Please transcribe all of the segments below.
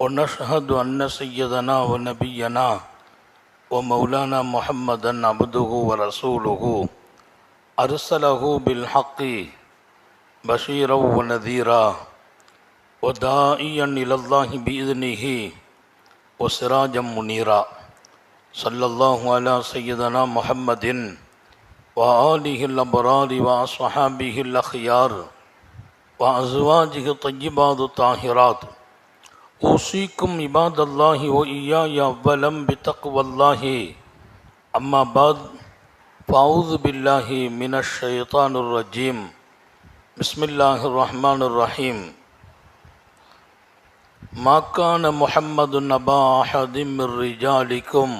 ونشهد أن سيدنا ونبينا ومولانا محمدا عبده ورسوله. أرسله بالحق بشيرا ونذيرا وداعيا إلى الله بإذنه وسراجا منيرا. صلى الله على سيدنا محمد وآله الأبرار وأصحابه الأخيار وأزواجه الطيبات الطاهرات. اوسیکم عباد اللہ و ایا یا ولم بتقو اللہ. اما بعد، فاعوذ باللہ من الشیطان الرجیم. بسم اللہ الرحمن الرحیم. ما كان محمد نبا احد من رجالكم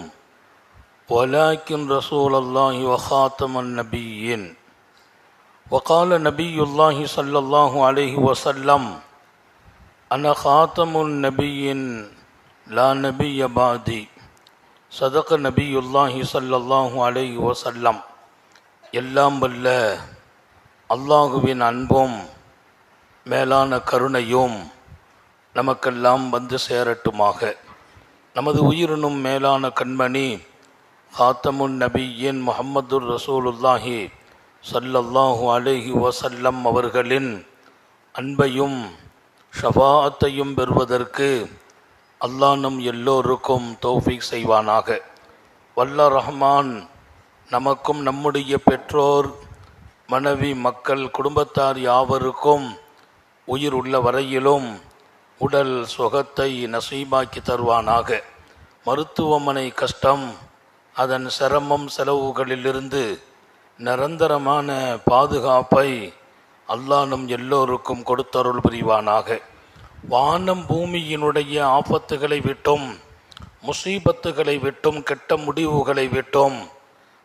ولكن رسول الله وخاتم النبيين وقال نبي الله صلى الله عليه وسلم أنا خاتم النبيين لا نبي بعدي صدق نبي الله صلى الله عليه وسلم எல்லாம் வல்ல அல்லாஹுவின் அன்பும் மேலான கருணையும் நமக்கெல்லாம் வந்து சேரட்டுமாக நமது உயிரினும் மேலான கண்மணி ஹாத்தமுன் நபியின் முஹம்மதுர் ரசூலுல்லாஹி சல்லல்லாஹு அலைஹி வசல்லம் அவர்களின் அன்பையும் ஷபாத்தையும் பெறுவதற்கு அல்லாஹ் நம் எல்லோருக்கும் தௌஃபீக் செய்வானாக. வல்ல ரஹ்மான் நமக்கும் நம்முடைய பெற்றோர் மனைவி மக்கள் குடும்பத்தார் யாவருக்கும் உயிர் உள்ள வரையிலும் உடல் சுகத்தை நசீபாக்கி தருவானாக. மருத்துவமனை கஷ்டம் அதன் சிரமம் செலவுகளிலிருந்து நிரந்தரமான பாதுகாப்பை அல்லாஹ் நம் எல்லோருக்கும் கொடுத்தருள் புரிவானாக. வானம் பூமியினுடைய ஆபத்துகளை விட்டும் முசீபத்துகளை விட்டும் கெட்ட முடிவுகளை விட்டும்.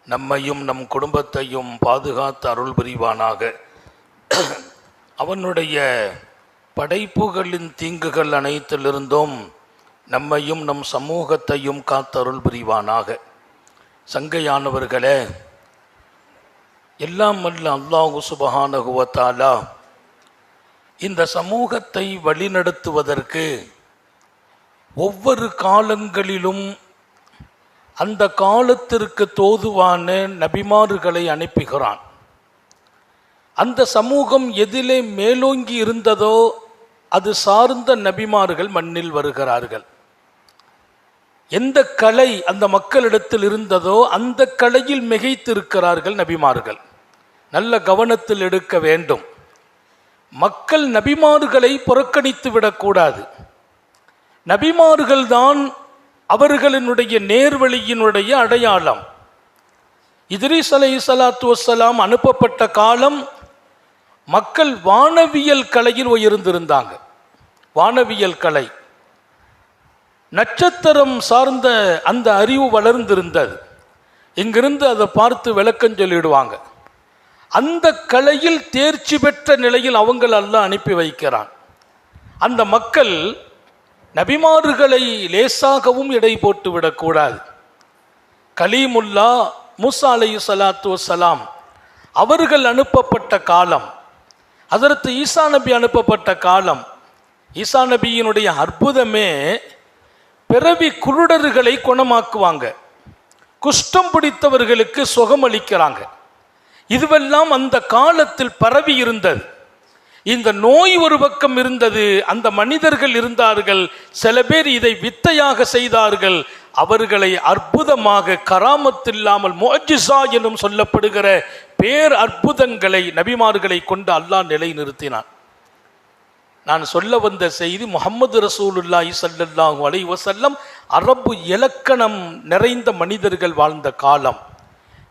நம்மையும் நம் குடும்பத்தையும் பாதுகாத்து அருள் புரிவானாக. அவனுடைய படைப்புகளின் தீங்குகள் அனைத்திலிருந்தும் நம்மையும் நம் சமூகத்தையும் காத்தருள் புரிவானாக. சங்கையானவர்களே எல்லாம் வல்ல அல்லாஹு சுபஹானகுவத்தாலா இந்த சமூகத்தை வழிநடத்துவதற்கு ஒவ்வொரு காலங்களிலும் அந்த காலத்திற்கு தோதுவான நபிமாறுகளை அனுப்புகிறான். அந்த சமூகம் எதிலே மேலோங்கி இருந்ததோ அது சார்ந்த நபிமார்கள் மண்ணில் வருகிறார்கள். எந்த கலை அந்த மக்களிடத்தில் இருந்ததோ அந்த கலையில் மிகைத்திருக்கிறார்கள் நபிமார்கள். நல்ல கவனத்தில் எடுக்க வேண்டும். மக்கள் நபிமார்களை புறக்கணித்து விடக்கூடாது. நபிமார்கள் தான் அவர்களினுடைய நேர்வழியினுடைய அடையாளம். இதிரிஸ் அலை சலாத்து வசலாம் அனுப்பப்பட்ட காலம் மக்கள் வானவியல் கலையில் உயர்ந்திருந்தாங்க. வானவியல் கலை. நட்சத்திரம் சார்ந்த அந்த அறிவு வளர்ந்திருந்தது. இங்கிருந்து அதை பார்த்து விளக்கம் சொல்லிடுவாங்க. அந்த கலையில் தேர்ச்சி பெற்ற நிலையில் அவங்கள் அல்ல அனுப்பி வைக்கிறான். அந்த மக்கள் நபிமாறுகளை லேசாகவும் இடை போட்டு விடக்கூடாது. கலீமுல்லா மூசா அலை சலாத்து வசலாம் அவர்கள் அனுப்பப்பட்ட காலம் அதற்கு ஈசா நபி அனுப்பப்பட்ட காலம் ஈசா நபியினுடைய அற்புதமே பிறவி குருடர்களை குணமாக்குவாங்க. குஷ்டம் பிடித்தவர்களுக்கு சுகம் அளிக்கிறாங்க இதுவெல்லாம் அந்த காலத்தில் பரவி இருந்தது. இந்த நோய் ஒரு பக்கம் இருந்தது அந்த மனிதர்கள் இருந்தார்கள் சில பேர் இதை வித்தையாக செய்தார்கள் அவர்களை அற்புதமாக கராமத்தில்லாமல் மோஜிசா எனும் சொல்லப்படுகிற பேர் அற்புதங்களை நபிமார்களை கொண்டு அல்லாஹ் நிலை நிறுத்தினான் நான் சொல்ல வந்த செய்தி முகமது ரசூலுல்லாஹி சல்லல்லாஹு அலை வசல்லம் அரபு இலக்கணம் நிறைந்த மனிதர்கள் வாழ்ந்த காலம்.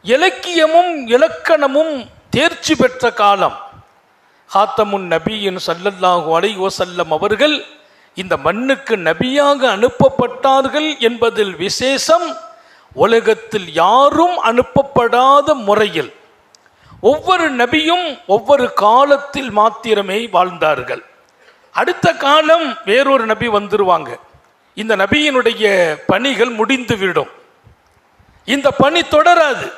இலக்கியமும் இலக்கணமும் தேர்ச்சி பெற்ற காலம். ஹாத்தமுன் நபியின் சல்லல்லாஹு அலை வசல்லம் அவர்கள் இந்த மண்ணுக்கு நபியாக அனுப்பப்பட்டார்கள் என்பதில் விசேஷம் உலகத்தில் யாரும் அனுப்பப்படாத முறையில். ஒவ்வொரு நபியும் ஒவ்வொரு காலத்தில் மாத்திரமே வாழ்ந்தார்கள். அடுத்த காலம் வேறொரு நபி வந்துருவாங்க. இந்த நபியினுடைய பணிகள் முடிந்துவிடும். இந்த பணி தொடராது.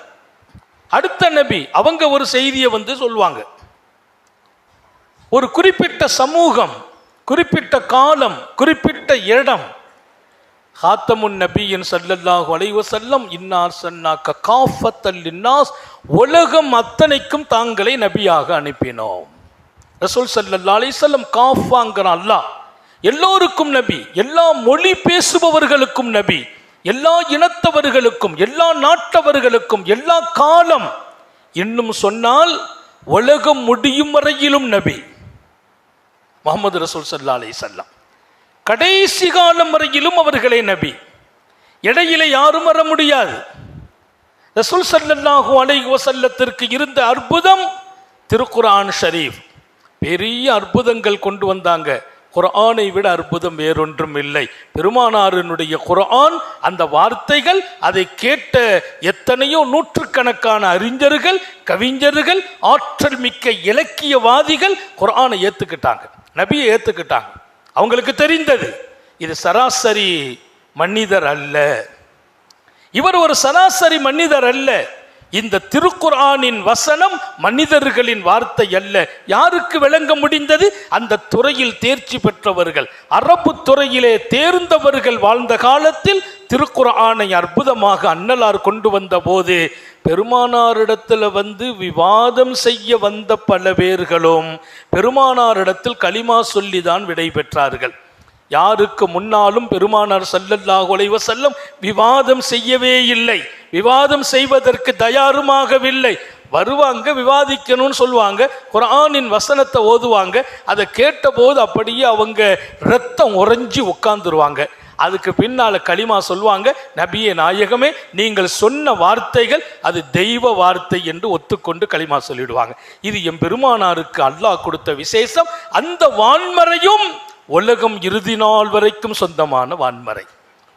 அடுத்த நபி அவங்க ஒரு செய்தியை வந்து சொல்லுவாங்க. ஒரு குறிப்பிட்ட சமூகம் குறிப்பிட்ட காலம் குறிப்பிட்ட இடம். ஹாத்தமுன் நபியின் சல்லல்லாஹு அலைவ செல்லம் இன்னார் சன்னாக்க காஃபத்தல் இன்னாஸ் உலகம் அத்தனைக்கும் தாங்களை நபியாக அனுப்பினோம். ரசூல் சல்லல்லா அலைஹிஸ்ஸல்லம் காஃபாங்கிற அல்லாஹ். எல்லோருக்கும் நபி எல்லா மொழி பேசுபவர்களுக்கும் நபி எல்லா இனத்தவர்களுக்கும் எல்லா நாட்டவர்களுக்கும் எல்லா காலம். இன்னும் சொன்னால் உலகம் முடியும் வரையிலும் நபி. முகமது ரசூல் சல்லா அலைஹிஸ்ஸல்லம் கடைசி காலம் வரையிலும் அவர்களே நபி. இடையில யாரும் வர முடியாது. ரசூல் சல்லாஹூ அலைஹி வசல்லத்திற்கு இருந்த அற்புதம் திருக்குரான் ஷரீஃப். பெரிய அற்புதங்கள் கொண்டு வந்தாங்க. குரானை விட அற்புதம் வேறொன்றும் இல்லை. பெருமானாரினுடைய குரான் அந்த வார்த்தைகள் அதை கேட்ட எத்தனையோ நூற்றுக்கணக்கான அறிஞர்கள் கவிஞர்கள் ஆற்றல் மிக்க இலக்கியவாதிகள் குரானை ஏற்றுக்கிட்டாங்க நபியை ஏற்றுக்கிட்டாங்க அவங்களுக்கு தெரிந்தது இது சராசரி மனிதர் அல்ல. இவர் ஒரு சராசரி மனிதர் அல்ல. இந்த திருக்குறானின் வசனம் மனிதர்களின் வார்த்தை அல்ல. யாருக்கு விளங்க முடிந்தது? அந்த துறையில் தேர்ச்சி பெற்றவர்கள். அரபு துறையிலே தேர்ந்தவர்கள் வாழ்ந்த காலத்தில் திருக்குறானை அற்புதமாக அன்னலார் கொண்டு வந்த போது பெருமானாரிடத்தில் வந்து விவாதம் செய்ய வந்த பல பேர்களும் பெருமானாரிடத்தில் களிமா சொல்லிதான் விடை பெற்றார்கள் யாருக்கு முன்னாலும் பெருமானார் ஸல்லல்லாஹு அலைஹி வஸல்லம் விவாதம் செய்யவே இல்லை. விவாதம் செய்வதற்கு தயாருமாகவில்லை. வருவாங்க விவாதிக்கணும்னு சொல்லுவாங்க குரானின் வசனத்தை ஓதுவாங்க அதை கேட்டபோது அப்படியே அவங்க ரத்தம் உறைஞ்சி உட்காந்துருவாங்க அதுக்கு பின்னால் களிமா சொல்லுவாங்க நபியே நாயகமே நீங்கள் சொன்ன வார்த்தைகள் அது தெய்வ வார்த்தை என்று ஒத்துக்கொண்டு களிமா சொல்லிடுவாங்க. இது எம் பெருமானாருக்கு அல்லாஹ் கொடுத்த விசேஷம். அந்த வான்மறையும் உலகம் இறுதி நாள் வரைக்கும் சொந்தமான வான்மறை.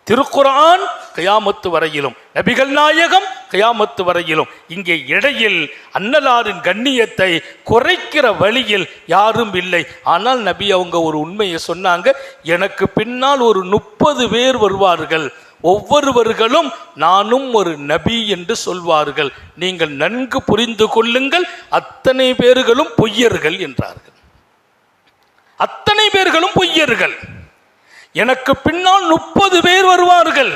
திருக்குரான் கயாமத்து வரையிலும் நபிகள் நாயகம் கயாமத்து வரையிலும் இங்கே இடையில் அன்னலாரின் கண்ணியத்தை குறைக்கிற வழியில் யாரும் இல்லை. ஆனால் நபி அவங்க ஒரு உண்மையை சொன்னாங்க எனக்கு பின்னால் ஒரு முப்பது பேர் வருவார்கள். ஒவ்வொருவர்களும் நானும் ஒரு நபி என்று சொல்வார்கள். நீங்கள் நன்கு புரிந்து கொள்ளுங்கள் அத்தனை பேர்களும் பொய்யர்கள் என்றார்கள். அத்தனை பேர்களும் பொய்யர்கள். எனக்கு பின்னால் முப்பது பேர் வருவார்கள்.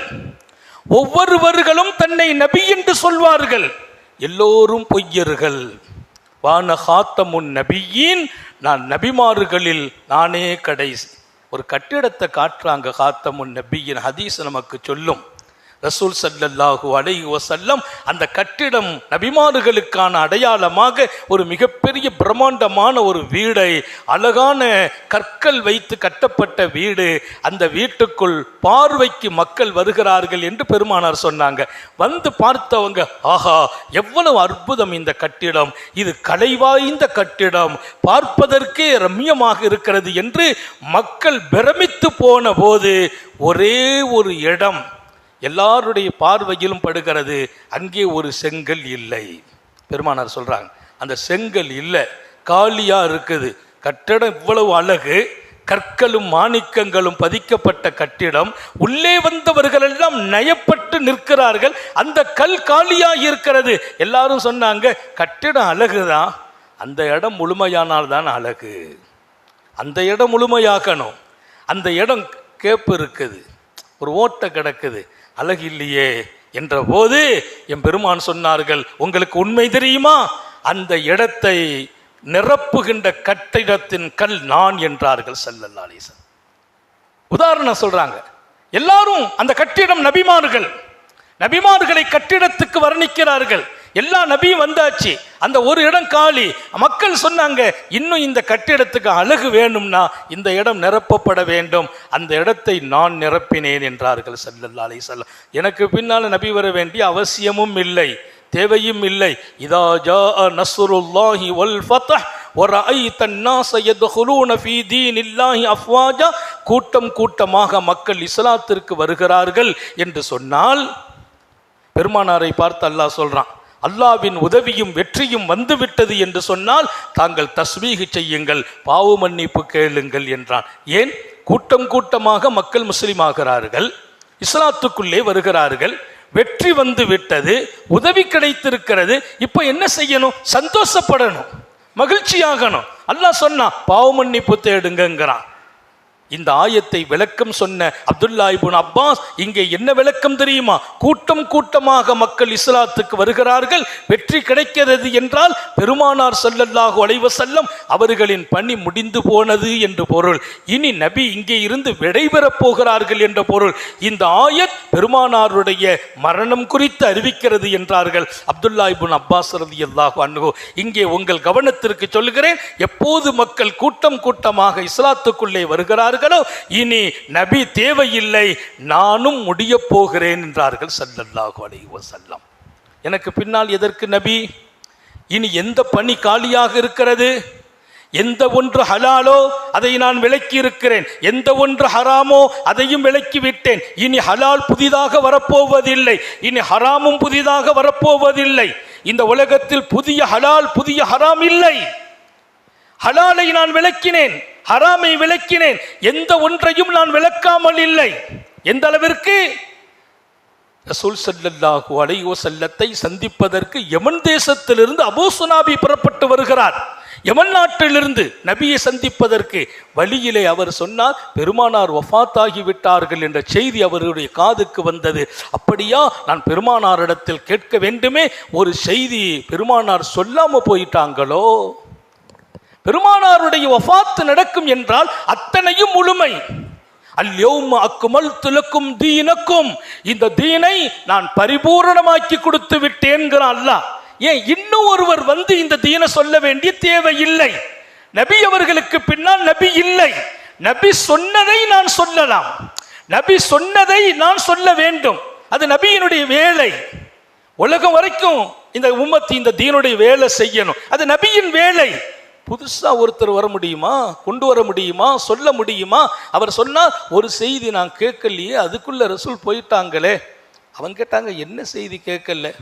ஒவ்வொருவர்களும் தன்னை நபி என்று சொல்வார்கள். எல்லோரும் பொய்யர்கள். வான ஹாத்தமுன் நபியின் நான் நபிமாறுகளில் நானே கடைசி. ஒரு கட்டிடத்தை காட்டுறாங்க ஹாத்தமுன் நபியின் ஹதீஸ் நமக்கு சொல்லும். ரசூல் சல்லல்லாஹு அலைஹி வசல்லம் அந்த கட்டிடம் நபிமாறுகளுக்கான அடையாளமாக ஒரு மிகப்பெரிய பிரம்மாண்டமான ஒரு வீடை அழகான கற்கள் வைத்து கட்டப்பட்ட வீடு அந்த வீட்டுக்குள் பார்வைக்கு மக்கள் வருகிறார்கள் என்று பெருமானார் சொன்னாங்க. வந்து பார்த்தவங்க ஆஹா எவ்வளவு அற்புதம் இந்த கட்டிடம் இது கலைவாய்ந்த கட்டிடம் பார்ப்பதற்கே ரம்யமாக இருக்கிறது என்று மக்கள் பிரமித்து போன போது ஒரே ஒரு இடம் எல்லாருடைய பார்வையிலும் படுகிறது. அங்கே ஒரு செங்கல் இல்லை. பெருமானார் சொல்கிறாங்க அந்த செங்கல் இல்லை காலியாக இருக்குது. கட்டடம் இவ்வளவு அழகு கற்களும் மாணிக்கங்களும் பதிக்கப்பட்ட கட்டிடம். உள்ளே வந்தவர்கள் எல்லாம் நயப்பட்டு நிற்கிறார்கள். அந்த கல் காலியாக இருக்கிறது. எல்லாரும் சொன்னாங்க கட்டிடம் அழகுதான் அந்த இடம் முழுமையானால் தான் அழகு. அந்த இடம் முழுமையாக்கணும். அந்த இடம் கேப்பு இருக்குது. ஒரு ஓட்டை கிடக்குது. அழகு இல்லையே என்ற போது என் பெருமான் சொன்னார்கள் உங்களுக்கு உண்மை தெரியுமா? அந்த இடத்தை நிரப்புகின்ற கட்டிடத்தின் கல் நான் என்றார்கள் சல்லல்லா அலிசன் உதாரணம் சொல்றாங்க எல்லாரும் அந்த கட்டிடம் நபிமார்கள் நபிமார்களை கட்டிடத்துக்கு வர்ணிக்கிறார்கள். எல்லா நபியும் வந்தாச்சு அந்த ஒரு இடம் காலி மக்கள் சொன்னாங்க இன்னும் இந்த கட்டிடத்துக்கு அழகு வேணும்னா இந்த இடம் நிரப்பப்பட வேண்டும் அந்த இடத்தை நான் நிரப்பினேன் என்றார்கள் சல்லல்லா அலைஹிஸ்ஸலாம் எனக்கு பின்னால் நபி வர வேண்டிய அவசியமும் இல்லை தேவையும் இல்லை இதா ஜா நஸ்ருல்லாஹி வல் ஃபத்ஹ் وَرَأَيْتَ النَّاسَ يَدْخُلُونَ فِي دِينِ اللَّهِ أَفْوَاجًا கூட்டம் கூட்டமாக மக்கள் இஸ்லாத்திற்கு வருகிறார்கள் என்று சொன்னால் பெருமானாரை பார்த்து அல்லாஹ் சொல்றான் அல்லாவின் உதவியும் வெற்றியும் வந்துவிட்டது என்று சொன்னால் தாங்கள் தஸ்மீக செய்யுங்கள் பாவ மன்னிப்பு கேளுங்கள் என்றான். ஏன்? கூட்டம் கூட்டமாக மக்கள் முஸ்லீம் ஆகிறார்கள் இஸ்லாத்துக்குள்ளே வருகிறார்கள் வெற்றி வந்து விட்டது உதவி கிடைத்திருக்கிறது இப்போ என்ன செய்யணும்? சந்தோஷப்படணும் மகிழ்ச்சியாகணும். அல்லாஹ் சொன்னா பாவ மன்னிப்பு தேடுங்கங்கிறான். இந்த ஆயத்தை விளக்கம் சொன்ன அப்துல்லா இபுன் அப்பாஸ் இங்கே என்ன விளக்கம் தெரியுமா? கூட்டம் கூட்டமாக மக்கள் இஸ்லாத்துக்கு வருகிறார்கள் வெற்றி கிடைக்கிறது என்றால் பெருமானார் சல்லல்லாஹு அலைவ செல்லம் அவர்களின் பணி முடிந்து போனது என்று பொருள். இனி நபி இங்கே இருந்து விடைபெறப் போகிறார்கள் என்ற பொருள். இந்த ஆயத் பெருமானாருடைய மரணம் குறித்து அறிவிக்கிறது என்றார்கள். அப்துல்லா இபுன் அப்பாஸ் ரலியல்லாஹு அன்ஹு. இங்கே உங்கள் கவனத்திற்கு சொல்கிறேன் எப்போது மக்கள் கூட்டம் கூட்டமாக இஸ்லாத்துக்குள்ளே வருகிறார்களோ இனி நபி தேவையில்லை நானும் முடியப் போகிறேன் என்றார்கள் சல்லல்லாஹு அலைஹி வஸல்லம். எனக்கு பின்னால் எதற்கு நபி? இனி எந்த பணி காலியாக இருக்கிறது? எந்த ஒன்று ஹலாலோ அதை நான் விலக்கி இருக்கிறேன் எந்த ஒன்று ஹராமோ அதையும் விலக்கி விட்டேன் இனி ஹலால் புதிதாக வரப்போவதில்லை. இனி ஹராமும் புதிதாக வரப்போவதில்லை. இந்த உலகத்தில் புதிய ஹலால் புதிய ஹராம் இல்லை. ஹலாலை நான் விளக்கினேன். ஹராமை விளக்கினேன். எந்த ஒன்றையும் நான் விளக்காமல் இல்லை. எந்த அளவிற்கு? ரசூல் ஸல்லல்லாஹு அலையோ செல்லத்தை சந்திப்பதற்கு யமன் தேசத்திலிருந்து அபூசுனாபி புறப்பட்டு வருகிறார். யமன் நாட்டிலிருந்து நபியை சந்திப்பதற்கு வழியிலே அவர் சொன்னார் பெருமானார் வஃபாத்தாகி விட்டார்கள் என்ற செய்தி அவருடைய காதுக்கு வந்தது. அப்படியா? நான் பெருமானாரிடத்தில் கேட்க வேண்டுமே. ஒரு செய்தி பெருமானார் சொல்லாம போயிட்டாங்களோ? பெருமானாருடைய வஃபாத்து நடக்கும் என்றால் அத்தனையும் முழுமை. அல்யோம் அக்குமல் துலக்கும் தீனக்கும். இந்த தீனை நான் பரிபூரணமாக்கி கொடுத்து விட்டேன்கிறான் அல்லாஹ். ஏன் இன்னும் ஒருவர் வந்து இந்த தீனை சொல்ல வேண்டிய தேவை இல்லை நபி அவர்களுக்கு பின்னால் நபி இல்லை. நபி சொன்னதை நான் சொல்லலாம். நபி சொன்னதை நான் சொல்ல வேண்டும். அது நபியினுடைய வேலை. உலகம் வரைக்கும் இந்த உம்மத்தி இந்த தீனுடைய வேலை செய்யணும். அது நபியின் வேலை. புதுசா ஒருத்தர் வர முடியுமா? கொண்டு வர முடியுமா? சொல்ல முடியுமா? அவர் சொன்னால் ஒரு செய்தி நான் கேட்கலையே அதுக்குள்ள ரசூல் போயிட்டாங்களே. அவங்க கேட்டாங்க என்ன செய்தி கேட்கல?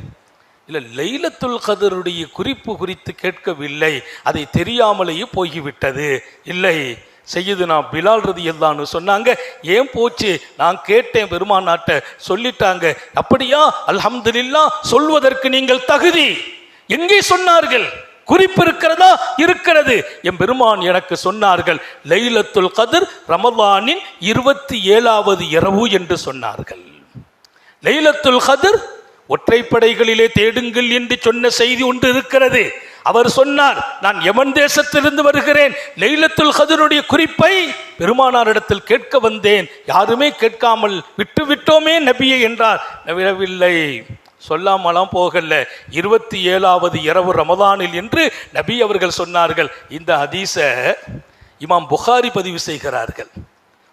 இல்லை லைலத்துல் கதருடைய குறிப்பு குறித்து கேட்கவில்லை. அதை தெரியாமலேயே போய்விட்டது. இல்லை செய்யுதுனா பிலால் ரதி எல்லான்னு சொன்னாங்க ஏன் போச்சு? நான் கேட்டேன் பெருமானாட்ட சொல்லிட்டாங்க. அப்படியா? அல்ஹம்துலில்லாஹ் சொல்வதற்கு நீங்கள் தகுதி. எங்கே சொன்னார்கள்? குறிப்பு இருக்கிறதா? இருக்கிறது. என் பெருமான் எனக்கு சொன்னார்கள் லைலத்துல் கதிர் ரமலானின் இருபத்தி ஏழாவது இரவு என்று சொன்னார்கள். லைலத்துல் கதிர் ஒற்றைப்படைகளிலே தேடுங்கள் என்று சொன்ன செய்தி ஒன்று இருக்கிறது. அவர் சொன்னார் நான் எமன் தேசத்திலிருந்து வருகிறேன். லைலத்துல் ஹதருடைய குறிப்பை பெருமானாரிடத்தில் கேட்க வந்தேன். யாருமே கேட்காமல் விட்டு விட்டோமே நபியை என்றார். நவிழவில்லை சொல்லாமலாம் போகல. இருபத்தி ஏழாவது இரவு ரமதானில் என்று நபி அவர்கள் சொன்னார்கள். இந்த ஹதீஸை இமாம் புகாரி பதிவு செய்கிறார்கள்.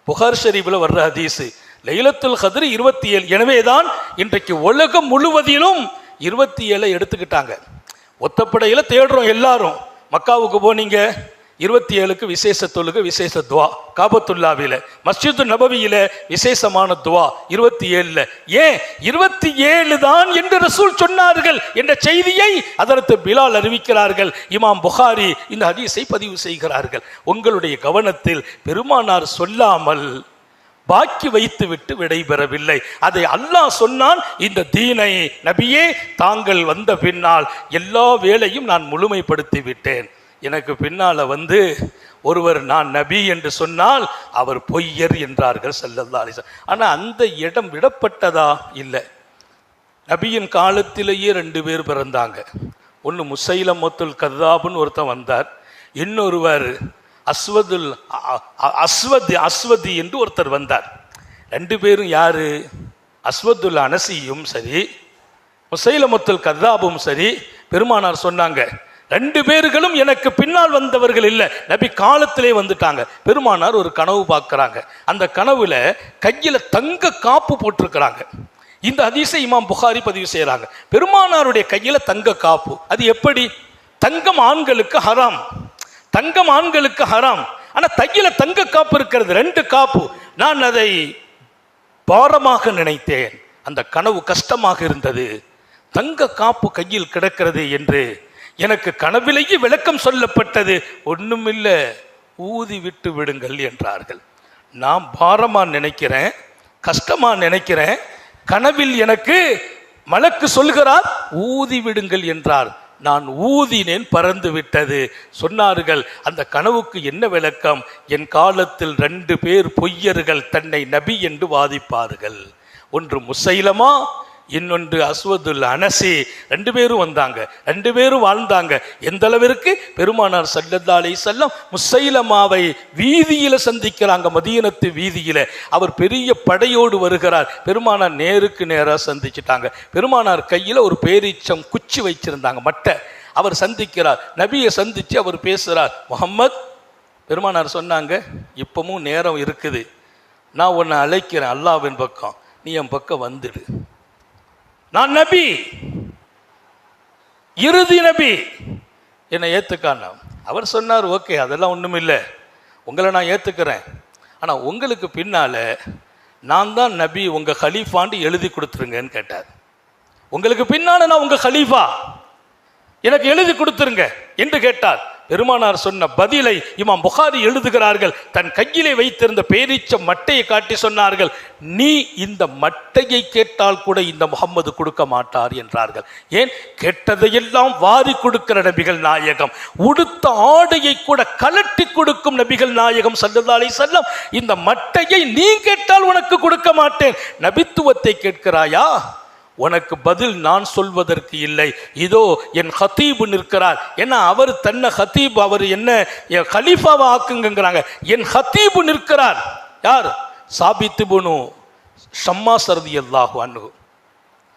புகார் ஷரீஃபில் வர்ற ஹதீஸு. லைலத்துல் கதிர் இருபத்தி ஏழு எனவே தான் இன்றைக்கு உலகம் முழுவதிலும் இருபத்தி ஏழை எடுத்துக்கிட்டாங்க. ஒத்தப்படையில் தேடுறோம் எல்லாரும். மக்காவுக்கு போனீங்க இருபத்தி ஏழுக்கு விசேஷ தொழுக விசேஷ துவா. காபத்துல்லாவில மஸ்ஜிது நபவியில் விசேஷமான துவா இருபத்தி ஏழில் ஏன்? இருபத்தி ஏழு தான் என்று ரசூல் சொன்னார்கள் என்ற செய்தியை அதற்கு பிலால் அறிவிக்கிறார்கள். இமாம் புகாரி இந்த ஹதீஸை பதிவு செய்கிறார்கள். உங்களுடைய கவனத்தில் பெருமானார் சொல்லாமல் பாக்கி வைத்துவிட்டு விடைபெறவில்லை. அதை அல்லாஹ் சொன்னான் இந்த தீனை நபியே தாங்கள் வந்த பின்னால் எல்லா வேலையும் நான் முழுமைப்படுத்தி விட்டேன் எனக்கு பின்னால் வந்து ஒருவர் நான் நபி என்று சொன்னால் அவர் பொய்யர் என்றார்கள் செல்லல்லா அலிசன் ஆனால் அந்த இடம் விடப்பட்டதா? இல்லை. நபியின் காலத்திலேயே ரெண்டு பேர் பிறந்தாங்க. ஒன்று முசைலமத்துல் கதாபுன்னு ஒருத்தன் வந்தார். இன்னொருவர் அஸ்வதுல் அ- அஸ்வதி என்று ஒருத்தர் வந்தார். ரெண்டு பேரும் யார்? அஸ்வதுல் அனசியும் சரி முசைலமுத்துல் கதாபும் சரி பெருமானார் சொன்னாங்க ரெண்டு பேர்களும் எனக்கு பின்னால் வந்தவர்கள் இல்லை நபி காலத்திலே வந்துட்டாங்க. பெருமானார் ஒரு கனவு பார்க்குறாங்க. அந்த கனவுல கையில் தங்க காப்பு போட்டிருக்கிறாங்க. இந்த அதிசை இமாம் புகாரி பதிவு செய்கிறாங்க பெருமானாருடைய கையில் தங்க காப்பு. அது எப்படி? தங்கம் ஆண்களுக்கு ஹராம். தங்கம் ஆண்களுக்கு ஹராம். ஆனால் தையில தங்க காப்பு இருக்கிறது ரெண்டு காப்பு. நான் அதை பாரமாக நினைத்தேன். அந்த கனவு கஷ்டமாக இருந்தது. தங்க காப்பு கையில் கிடக்கிறது என்று எனக்கு கனவிலேயே விளக்கம் சொல்லப்பட்டது. ஒன்றுமில்லை ஊதி விட்டு விடுங்கள் என்றார்கள். நான் பாரமாக நினைக்கிறேன் கஷ்டமாக நினைக்கிறேன். கனவில் எனக்கு மலக்கு சொல்கிறார் ஊதி விடுங்கள் என்றார். நான் ஊதினேன் பறந்து விட்டது. சொன்னார்கள் அந்த கனவுக்கு என்ன விளக்கம்? என் காலத்தில் ரெண்டு பேர் பொய்யர்கள் தன்னை நபி என்று வாதிப்பார்கள். ஒன்று முசைலமா இன்னொன்று அஸ்வதுல் அனசி. ரெண்டு பேரும் வந்தாங்க. ரெண்டு பேரும் வாழ்ந்தாங்க. எந்த அளவிற்கு? பெருமானார் சல்லல்லா செல்லம் முசைலமாவை வீதியில் சந்திக்கிறாங்க மதியனத்து வீதியில். அவர் பெரிய படையோடு வருகிறார். பெருமானார் நேருக்கு நேராக சந்திச்சிட்டாங்க. பெருமானார் கையில் ஒரு பேரீச்சம் குச்சி வச்சிருந்தாங்க மட்டை. அவர் சந்திக்கிறார். நபியை சந்தித்து அவர் பேசுகிறார் முகம்மத் பெருமானார் சொன்னாங்க இப்பவும் நேரம் இருக்குது. நான் உன்னை அழைக்கிறேன் அல்லாவின் பக்கம். நீ என் பக்கம் வந்துடு. நான் நபி. இறுதி நபி. என்னை ஏற்றுக்கான அவர் சொன்னார் ஓகே அதெல்லாம் ஒன்றும் இல்லை. உங்களை நான் ஏற்றுக்கிறேன் ஆனால் உங்களுக்கு பின்னால் நான் தான் நபி உங்கள் ஹலீஃபாண்டு எழுதி கொடுத்துருங்கன்னு கேட்டார். உங்களுக்கு பின்னால் நான் உங்கள் ஹலீஃபா? எனக்கு எழுதி கொடுத்துருங்க என்று கேட்டார். பெருமானார் சொன்ன பதிலை இமாம் புகாரி எழுதுகிறார்கள். தன் கையிலே வைத்திருந்த பேரீச்ச மட்டையை காட்டி சொன்னார்கள் நீ இந்த மட்டையை கேட்டால் கூட இந்த முகம்மது கொடுக்க மாட்டார் என்றார்கள். ஏன்? கேட்டதையெல்லாம் வாரி கொடுக்கிற நபிகள் நாயகம். உடுத்த ஆடையை கூட கலட்டி கொடுக்கும் நபிகள் நாயகம் சல்லல்லாஹு செல்லம் இந்த மட்டையை நீ கேட்டால் உனக்கு கொடுக்க மாட்டேன். நபித்துவத்தை கேட்கிறாயா? உனக்கு பதில் நான் சொல்வதற்கு இல்லை. இதோ என் ஹத்தீபு நிற்கிறார். ஏன்னா அவர் தன்னை ஹத்தீப் அவர் என்ன என் கலீஃபாவை ஆக்குங்கிறாங்க என் ஹத்தீபு நிற்கிறார். யார்? சாபித்து புனு ஷம்மா சரதி அல்லாஹு அன்ஹு.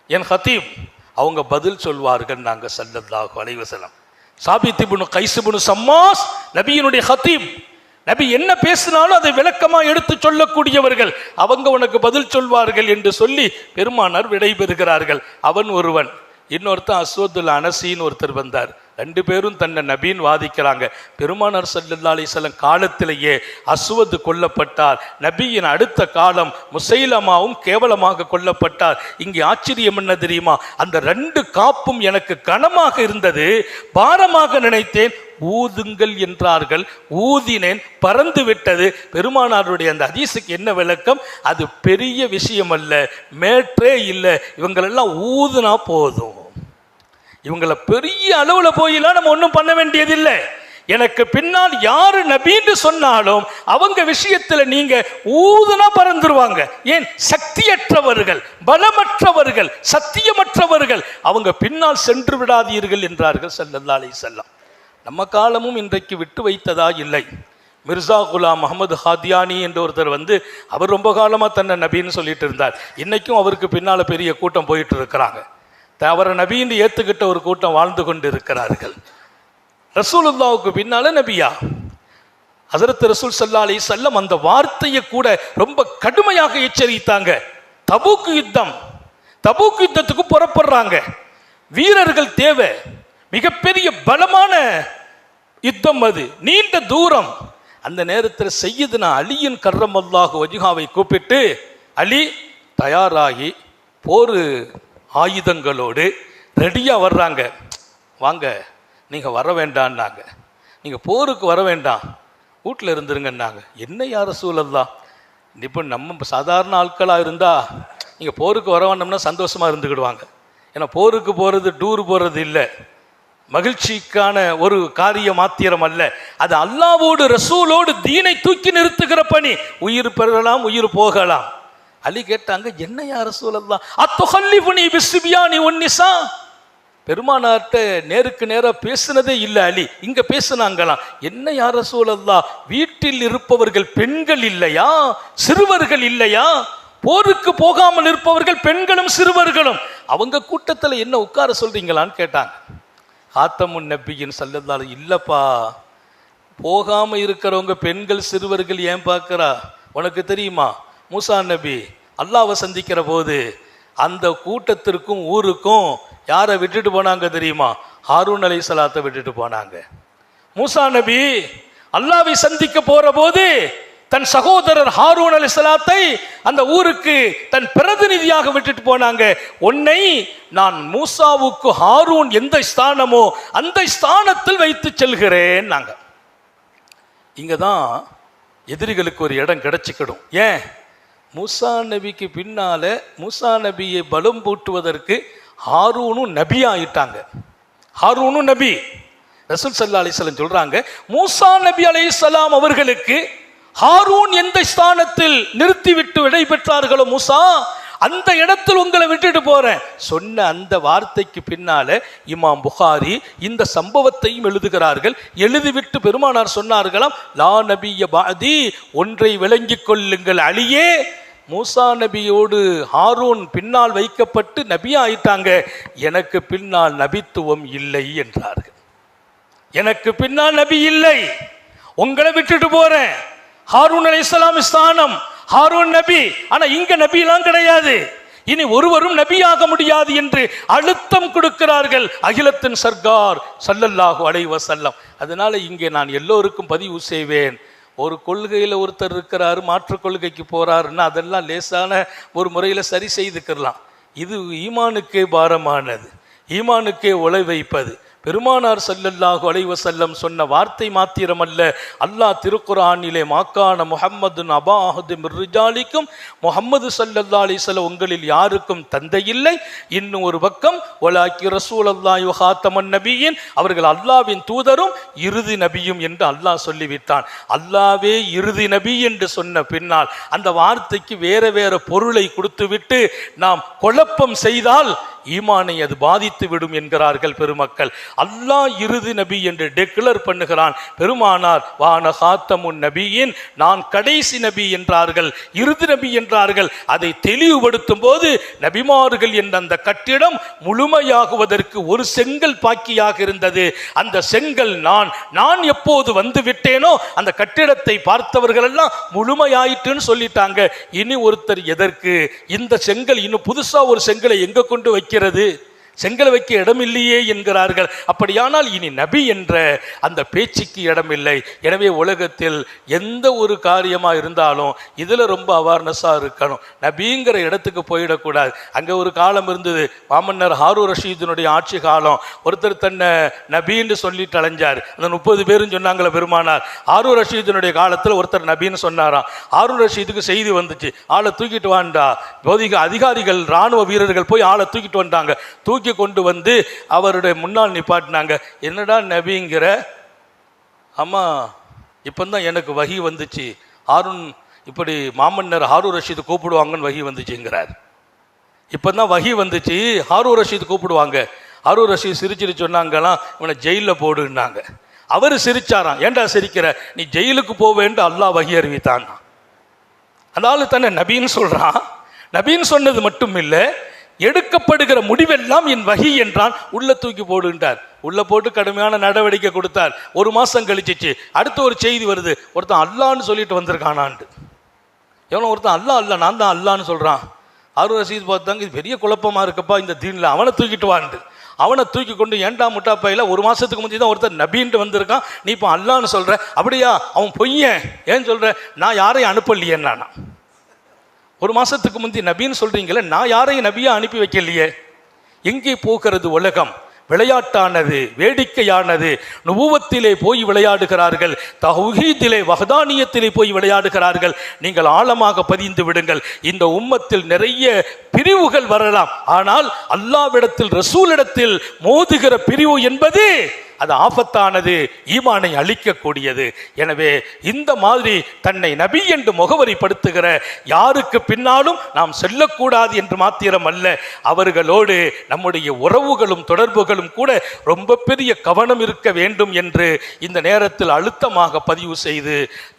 என் ஹத்தீப் அவங்க பதில் சொல்வார்கள் நாங்கள் சல்லல்லாஹு அலைவசலம் சாபித்து புனு கைசு புனு சம்மாஸ் நபியினுடைய ஹத்தீப். நபி என்ன பேசினாலும் அதை விளக்கமா எடுத்து சொல்லக்கூடியவர்கள் அவங்க உனக்கு பதில் சொல்வார்கள் என்று சொல்லி பெருமானார் விடைபெறுகிறார்கள். அவன் ஒருவன். இன்னொருத்தன் அஸ்வதுல் அனசின்னு ஒருத்தர் வந்தார். ரெண்டு பேரும் தன்னை நபின்னு வாதிக்கிறாங்க. பெருமானார் சல்லா அலிசல்லம் காலத்திலேயே அசுவது கொல்லப்பட்டார். நபியின் அடுத்த காலம் முசைலமாவும் கேவலமாக கொல்லப்பட்டார். இங்கே ஆச்சரியம் என்ன தெரியுமா? அந்த ரெண்டு காப்பும் எனக்கு கனமாக இருந்தது. பாரமாக நினைத்தேன். ஊதுங்கள் என்றார்கள். ஊதினேன். பறந்து விட்டது. பெருமானாருடைய அந்த அதிசுக்கு என்ன விளக்கம்? அது பெரிய விஷயம் அல்ல மேற்றே இல்லை. இவங்களெல்லாம் ஊதுனா போதும். இவங்களை பெரிய அளவில் போயெல்லாம் நம்ம ஒன்றும் பண்ண வேண்டியதில்லை. எனக்கு பின்னால் யாரு நபின்னு சொன்னாலும் அவங்க விஷயத்துல நீங்க ஊதுனா பறந்துருவாங்க. ஏன்? சக்தியற்றவர்கள் பலமற்றவர்கள் சத்தியமற்றவர்கள். அவங்க பின்னால் சென்று விடாதீர்கள் என்றார்கள் ஸல்லல்லாஹு அலைஹி நம்ம காலமும் இன்றைக்கு விட்டு வைத்ததா இல்லை. மிர்சா குலாம் முகமது ஹாதியானி என்ற ஒருத்தர் வந்து அவர் ரொம்ப காலமாக தன்னை நபின்னு சொல்லிட்டு இருந்தார். இன்னைக்கும் அவருக்கு பின்னால் பெரிய கூட்டம் போயிட்டு இருக்கிறாங்க. அவரை நபின்னு ஏற்றுக்கிட்ட ஒரு கூட்டம் வாழ்ந்து கொண்டு இருக்கிறார்கள் ரசூலுல்லாவுக்கு பின்னால நபியா. அதரத்து ரசூல் சல்லா அலி செல்லம் அந்த வார்த்தையை கூட ரொம்ப கடுமையாக எச்சரித்தாங்க. தபூக்கு யுத்தம். தபூக்கு யுத்தத்துக்கு புறப்படுறாங்க. வீரர்கள் தேவை. மிகப்பெரிய பலமான யுத்தம் அது. நீண்ட தூரம். அந்த நேரத்தில் செய்யுதுனா அலியின் கர்ரம் அல்லாஹு வஜுகாவை கூப்பிட்டு அலி தயாராகி போர் ஆயுதங்களோடு ரெடியாக வர்றாங்க. வாங்க நீங்கள் வர வேண்டான்னாங்க நீங்கள் போருக்கு வர வேண்டாம். வீட்டில் இருந்துருங்கன்னாங்க. என்ன யார சூழல்லாம் இப்போ நம்ம சாதாரண ஆட்களாக இருந்தால் நீங்கள் போருக்கு வர வேண்டோம்னா சந்தோஷமாக இருந்துக்கிடுவாங்க. ஏன்னா போருக்கு போகிறது டூர் போகிறது இல்லை. மகிழ்ச்சிக்கான ஒரு காரிய மாத்திரம் அல்ல. அது அல்லாவோடு ரசூலோடு தீனை தூக்கி நிறுத்துகிற பணி. உயிர் பெறலாம் உயிர் போகலாம். அலி கேட்டாங்க என்ன யார சூழல்லாம் அத்தொகல்லிபுனி பிஸ்பியானி ஒன்னிசா பெருமானார்ட்ட நேருக்கு நேராக பேசினதே இல்லை அலி. இங்க பேசுனாங்களாம் என்ன யார சூழல்லா வீட்டில் இருப்பவர்கள் பெண்கள் இல்லையா? சிறுவர்கள் இல்லையா? போருக்கு போகாமல் இருப்பவர்கள் பெண்களும் சிறுவர்களும். அவங்க கூட்டத்தில் என்ன உட்கார சொல்றீங்களான்னு கேட்டாங்க. ஆத்தமுன் நபியின் சல்லல்லாஹு இல்லப்பா போகாமல் இருக்கிறவங்க பெண்கள் சிறுவர்கள் ஏன் பார்க்குறா? உனக்கு தெரியுமா? மூசா நபி அல்லாவை சந்திக்கிற போது அந்த கூட்டத்திற்கும் ஊருக்கும் யாரை விட்டுட்டு போனாங்க தெரியுமா? ஹாரூன் அலை சலாத்தை விட்டுட்டு போனாங்க. மூசா நபி அல்லாவை சந்திக்க போற போது தன் சகோதரர் ஹாரூன் அலி சலாத்தை அந்த ஊருக்கு தன் பிரதிநிதியாக விட்டுட்டு போனாங்க. உன்னை நான் மூசாவுக்கு ஹாரூன் எந்த ஸ்தானமோ அந்த ஸ்தானத்தில் வைத்து செல்கிறேன் நாங்க இங்க தான் எதிரிகளுக்கு ஒரு இடம் கிடைச்சிக்கிடும். ஏன்? மூசா நபிக்கு பின்னால மூசா நபியை பலம் பூட்டுவதற்கு ஹாரூனும் நபி ஆயிட்டாங்க. ஹாரூனும் நபி. ரசூல் சல்லா அலிஸ்லாம் சொல்றாங்க மூசா நபி அலைஹிஸ்ஸலாம் அவர்களுக்கு ஹாரூன் எந்த ஸ்தானத்தில் நிறுத்திவிட்டு விடை பெற்றார்களோ மூசா அந்த இடத்தில் உங்களை விட்டுட்டு போறேன். சொன்ன அந்த வார்த்தைக்கு பின்னால இமாம் புகாரி இந்த சம்பவத்தையும் எழுதுகிறார்கள். எழுதிவிட்டு பெருமானார் சொன்னார்களாம் லா நபிய பாதி ஒன்றை விளங்கிக் கொள்ளுங்கள் அழியே மூசா நபியோடு ஹாரூன் பின்னால் வைக்கப்பட்டு நபியா ஆயிட்டாங்க எனக்கு பின்னால் நபித்துவம் இல்லை என்றார்கள். எனக்கு பின்னால் நபி இல்லை. உங்களை விட்டுட்டு போறேன். ஹாரூன் அலைஹிஸ்ஸலாம் ஸ்தானம். ஹாரூன் நபி. ஆனா இங்க நபிலாம் கிடையாது. இனி ஒருவரும் நபியாக முடியாது என்று அழுத்தம் கொடுக்கிறார்கள். அகிலத்தின் சர்க்கார் சல்லல்லாஹு அலைவசல்லம் அதனால இங்கே நான் எல்லோருக்கும் பதிவு செய்வேன். ஒரு கொள்கையில் ஒருத்தர் இருக்கிறாரு மாற்று கொள்கைக்கு போகிறாருன்னா அதெல்லாம் லேசான ஒரு முறையில் சரி செய்துக்கிறலாம் இது ஈமானுக்கே பாரமானது. ஈமானுக்கே உழை வைப்பது. பெருமானார் சல்லல்லாஹு அலைவ செல்லம் சொன்ன வார்த்தை மாத்திரமல்ல. அல்லாஹ் திருக்குர்ஆனிலே மாக்கான முகம்மது அபாஹது மிர்ரிஜாலிக்கும் முகம்மது சல்லல்லா அலைஹி வஸல்லம் உங்களில் யாருக்கும் தந்தை இல்லை. இன்னும் ஒரு பக்கம் ஒலாக்கி ரசூல் அல்லாஹ் ஹாத்தமன் நபியின் அவர்கள் அல்லாஹ்வின் தூதரும் இறுதி நபியும் என்று அல்லாஹ் சொல்லிவிட்டான். அல்லாவே இறுதி நபி என்று சொன்ன பின்னால் அந்த வார்த்தைக்கு வேற வேற பொருளை கொடுத்துவிட்டு நாம் குழப்பம் செய்தால் ஈமானை அது பாதித்து விடும் என்கிறார்கள் பெருமக்கள். அல்லாஹ் இறுதி நபி என்று டெக்ளர் பண்ணுகிறான். பெருமானார் வான காத்தமுன் நபியின் நான் கடைசி நபி என்றார்கள். இறுதி நபி என்றார்கள். அதை தெளிவுபடுத்தும் போது நபிமார்கள் என்ற அந்த கட்டிடம் முழுமையாகுவதற்கு ஒரு செங்கல் பாக்கியாக இருந்தது. அந்த செங்கல் நான் நான் எப்போது வந்து விட்டேனோ அந்த கட்டிடத்தை பார்த்தவர்கள் எல்லாம் முழுமையாயிட்டுன்னு சொல்லிட்டாங்க. இனி ஒருத்தர் எதற்கு? இந்த செங்கல் இன்னும் புதுசா ஒரு செங்கலை எங்க கொண்டு வைக்க வைக்கிறது செங்கல் வைக்க இடமில்லையே என்கிறார்கள். அப்படியானால் இனி நபி என்ற அந்த பேச்சுக்கு இடமில்லை. எனவே உலகத்தில் எந்த ஒரு காரியமா இருந்தாலும் இதுல ரொம்ப அவேர்னஸாக இருக்கணும். நபிங்கிற இடத்துக்கு போயிடக்கூடாது. அங்க ஒரு காலம் இருந்தது. மாமன்னர் ஹாரூர் ரஷீதினுடைய ஆட்சி காலம். ஒருத்தர் தன்னை நபின்னு சொல்லிட்டு அலைஞ்சார். அந்த முப்பது பேரும் சொன்னாங்களே பெருமானார். ஹாரூர் ரஷீதினுடைய காலத்தில் ஒருத்தர் நபின்னு சொன்னாராம். ஹாரூர் ரஷீதுக்கு செய்தி வந்துச்சு. ஆளை தூக்கிட்டு வாண்டா. போதிக அதிகாரிகள் ராணுவ வீரர்கள் போய் ஆளை தூக்கிட்டு வந்தாங்க. தூக்கி கொண்டு வந்து அவருடைய முன்னால் நிப்பாட்டினாங்க. என்னடா நபிங்கிற? அம்மா இப்போ தான் எனக்கு வகி வந்துச்சு. ஆருண் இப்படி மாமன்னர் ஹாரூர் ரஷீது கூப்பிடுவாங்கன்னு வகி வந்துச்சுங்கிறார். இப்போ தான் வகி வந்துச்சு ஹாரூர் ரஷீத் கூப்பிடுவாங்க. ஹாரூர் ரஷீத் சிரிச்சிட்டு சொன்னாங்கலாம் இவனை ஜெயிலில் போடுன்னாங்க. அவர் சிரிச்சாராம் ஏன்டா சிரிக்கிற? நீ ஜெயிலுக்கு போவேன்ட்டு அல்லாஹ் வகி அறிவித்தான்? அதனால தானே நபின்னு சொல்கிறான் நபின்னு சொன்னது மட்டும் இல்லை எடுக்கப்படுகிற முடிவெல்லாம் என் வகி என்றான். உள்ள தூக்கி போடுன்றார் உள்ள போட்டு கடுமையான நடவடிக்கை கொடுத்தார். ஒரு மாசம் கழிச்சிச்சு. அடுத்து ஒரு செய்தி வருது. ஒருத்தன் அல்லான்னு சொல்லிட்டு வந்திருக்கானான்ட்டு. எவனோ ஒருத்தன் அல்லா அல்ல நான் தான் அல்லான்னு சொல்றான். அருள் ரசீத் பார்த்தாங்க இது பெரிய குழப்பமா இருக்கப்பா இந்த தீன்ல. அவனை தூக்கிட்டு வான்ட்டு. அவனை தூக்கி கொண்டு ஏன்டா முட்டா பையில ஒரு மாசத்துக்கு முந்தி தான் ஒருத்தர் நபின்ட்டு வந்திருக்கான். நீ இப்போ அல்லான்னு சொல்ற. அப்படியா? அவன் பொய்யன். ஏன் சொல்ற? நான் யாரையும் அனுப்பலையே நானா. ஒரு மாதத்துக்கு முந்தி நபின்னு சொல்கிறீங்களே நான் யாரையும் நபியாக அனுப்பி வைக்கலையே. எங்கே போகிறது உலகம்? விளையாட்டானது வேடிக்கையானது நுபுவத்திலே போய் விளையாடுகிறார்கள் தௌஹீதிலே வஹதானியத்திலே போய் விளையாடுகிறார்கள். நீங்கள் ஆழமாக பதிந்து விடுங்கள். இந்த உம்மத்தில் நிறைய பிரிவுகள் வரலாம். ஆனால் அல்லாவிடத்தில் ரசூலிடத்தில் மோதுகிற பிரிவு என்பது அது ஆபத்தானது ஈமானை அழிக்கக்கூடியது. எனவே இந்த மாதிரி தன்னை நபி என்று முகவரிப்படுத்துகிற யாருக்கு பின்னாலும் நாம் செல்லக்கூடாது என்று மாத்திரம் அல்ல அவர்களோடு நம்முடைய உறவுகளும் தொடர்புகளும் கூட ரொம்ப பெரிய கவனம் இருக்க வேண்டும் என்று இந்த நேரத்தில் அழுத்தமாக பதிவு செய்து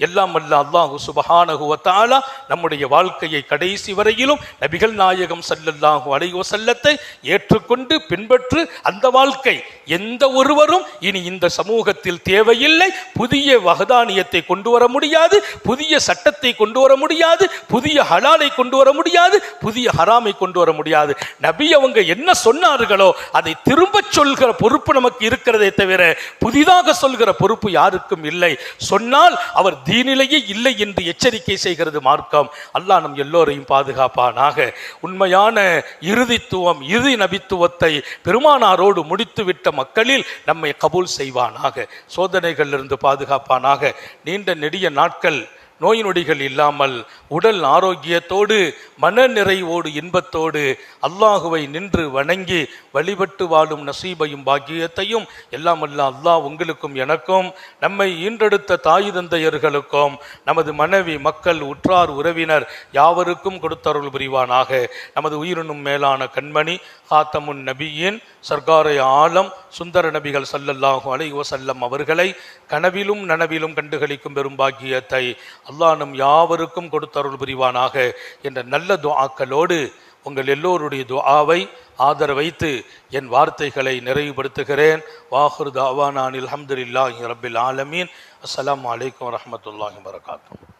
எல்லாம் அல்ல அல்லாஹு சுபஹானகுவத்தாலா நம்முடைய வாழ்க்கையை கடைசி வரையிலும் நபிகள் நாயகம் செல்லல்லாகும் அலைஹி செல்லத்தை ஏற்றுக்கொண்டு பின்பற்று அந்த வாழ்க்கை. எந்த ஒருவரும் இனி இந்த சமூகத்தில் தேவையில்லை. புதிய வகதானியத்தை கொண்டு வர முடியாது. புதிய சட்டத்தை கொண்டு வர முடியாது. புதிய ஹலாலை கொண்டு வர முடியாது. புதிய ஹராமை கொண்டு வர முடியாது. நபி அவங்க என்ன சொன்னார்களோ அதை திரும்ப சொல்கிற பொறுப்பு நமக்கு இருக்கிறதே தவிர புதிதாக சொல்கிற பொறுப்பு யாருக்கும் இல்லை. சொன்னால் அவர் தீனிலேயே இல்லை என்று எச்சரிக்கை செய்கிறது மார்க்கம். அல்லாஹ் நம் எல்லோரையும் பாதுகாப்பானாக. உண்மையான இறுதித்துவம் இறுதி நபித்துவத்தை பெருமானாரோடு முடித்துவிட்ட மக்களில் நம்மை கபூல் செய்வானாக சோதனைகளிலிருந்து பாதுகாப்பானாக நீண்ட நெடிய நாட்கள் நோய் நொடிகள் இல்லாமல் உடல் ஆரோக்கியத்தோடு மன நிறைவோடு இன்பத்தோடு அல்லாஹுவை நின்று வணங்கி வழிபட்டு வாழும் நசீபையும் பாக்கியத்தையும் எல்லாம் அல்ல அல்லாஹ் உங்களுக்கும் எனக்கும் நம்மை ஈன்றெடுத்த தாய் தந்தையர்களுக்கும் நமது மனைவி மக்கள் உற்றார் உறவினர் யாவருக்கும் கொடுத்தருள் புரிவானாக. நமது உயிரினும் மேலான கண்மணி ஹாத்தமுன் நபியின் சர்க்காரை ஆலம் சுந்தர நபிகள் சல்லல்லாஹு அலை வசல்லம் அவர்களை கனவிலும் நனவிலும் கண்டுகளிக்கும் பெரும் பாக்கியத்தை அல்லாஹ் நம் யாவருக்கும் கொடுத்தருள் புரிவானாக என்ற நல்ல துஆக்களோடு உங்கள் எல்லோருடைய துஆவை ஆதரவைத்து என் வார்த்தைகளை நிறைவுபடுத்துகிறேன். வாஹுர் தாவானானில் அல்ஹம்துலில்லாஹி ரபில் ஆலமீன். அஸ்லாம் அலைக்கும் வரமத்துல்லாஹி வரகாத்துஹு